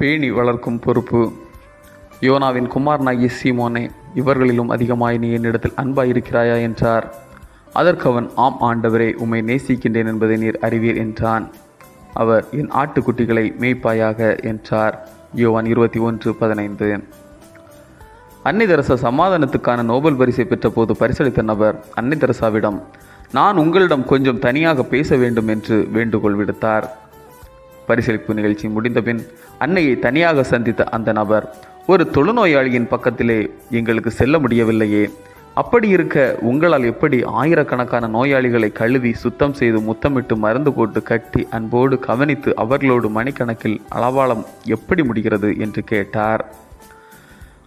பேணி வளர்க்கும் பொறுப்பு. யோனாவின் குமாரனாகிய சீமோனே இவர்களிலும் அதிகமாய் நீ என்னிடத்தில் அன்பாயிருக்கிறாயா என்றார். அதற்கு அவன் ஆம் ஆண்டவரே உம்மை நேசிக்கின்றேன் என்பதை நீர் அறிவீர் என்றான். அவர் என் ஆட்டுக்குட்டிகளை மேய்ப்பாயாக என்றார். யோவான் இருபத்தி ஒன்று பதினைந்து. அன்னிதரச சமாதானத்துக்கான நோபல் பரிசை பெற்றபோது பரிசளித்த நபர் அன்னிதரசாவிடம் நான் உங்களிடம் கொஞ்சம் தனியாக பேச வேண்டும் என்று வேண்டுகோள் விடுத்தார். பரிசளிப்பு நிகழ்ச்சி முடிந்தபின் அன்னையை தனியாக சந்தித்த அந்த நபர் ஒரு தொழுநோயாளியின் பக்கத்திலே எங்களுக்கு செல்ல முடியவில்லையே. அப்படி இருக்க உங்களால் எப்படி ஆயிரக்கணக்கான நோயாளிகளை கழுவி சுத்தம் செய்து முத்தமிட்டு மருந்து போட்டு கட்டி அன்போடு கவனித்து அவர்களோடு மணிக்கணக்கில் அளவாளம் எப்படி முடிகிறது? என்று கேட்டார்.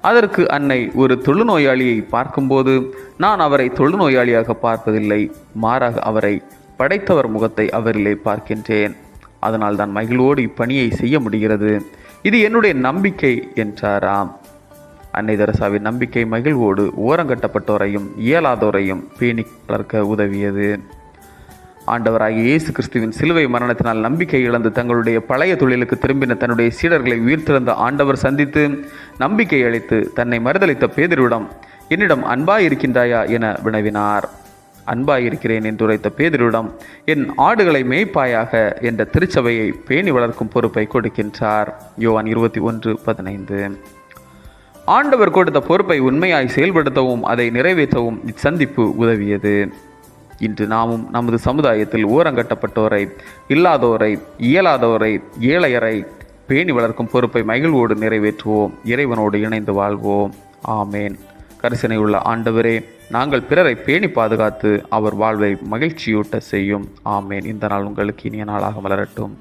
அதற்கு அன்னை ஒரு தொழுநோயாளியை பார்க்கும்போது நான் அவரை தொழுநோயாளியாக பார்ப்பதில்லை. மாறாக அவரை படைத்தவர் முகத்தை அவரிலே பார்க்கின்றேன். அதனால் தான் மகிழ்வோடு இப்பணியை செய்ய முடிகிறது. இது என்னுடைய நம்பிக்கை என்றாராம். அன்னை தெரசாவின் நம்பிக்கை மகிழ்வோடு ஓரங்கட்டப்பட்டோரையும் இயலாதோரையும் பேணி வளர்க்க உதவியது. ஆண்டவராகிய இயேசு கிறிஸ்துவின் சிலுவை மரணத்தினால் நம்பிக்கை இழந்து தங்களுடைய பழைய தொழிலுக்கு திரும்பின தன்னுடைய சீடர்களை உயிர்த்திருந்த ஆண்டவர் சந்தித்து நம்பிக்கை அளித்து தன்னை மறுதளித்த பேதிருவிடம் என்னிடம் அன்பாயிருக்கின்றாயா? என வினவினார். அன்பாயிருக்கிறேன் என்று உரைத்த என் ஆடுகளை மேய்ப்பாயாக என்ற திருச்சபையை பேணி வளர்க்கும் பொறுப்பை கொடுக்கின்றார். யோவான் இருபத்தி ஒன்று பதினைந்து. ஆண்டவர் கொடுத்த பொறுப்பை உண்மையாய் செயல்படுத்தவும் அதை நிறைவேற்றவும் இச்சந்திப்பு உதவியது. இன்று நாமும் நமது சமுதாயத்தில் ஓரங்கட்டப்பட்டோரை இல்லாதோரை இயலாதோரை ஏழையரை பேணி வளர்க்கும் பொறுப்பை மகிழ்வோடு நிறைவேற்றுவோம். இறைவனோடு இணைந்து வாழ்வோம். ஆமேன். கரிசனை உள்ள ஆண்டவரே நாங்கள் பிறரை பேணி பாதுகாத்து அவர் வாழ்வை மகிழ்ச்சியூட்ட செய்யும். ஆமேன். இந்த நாள் உங்களுக்கு இனிய நாளாக மலரட்டும்.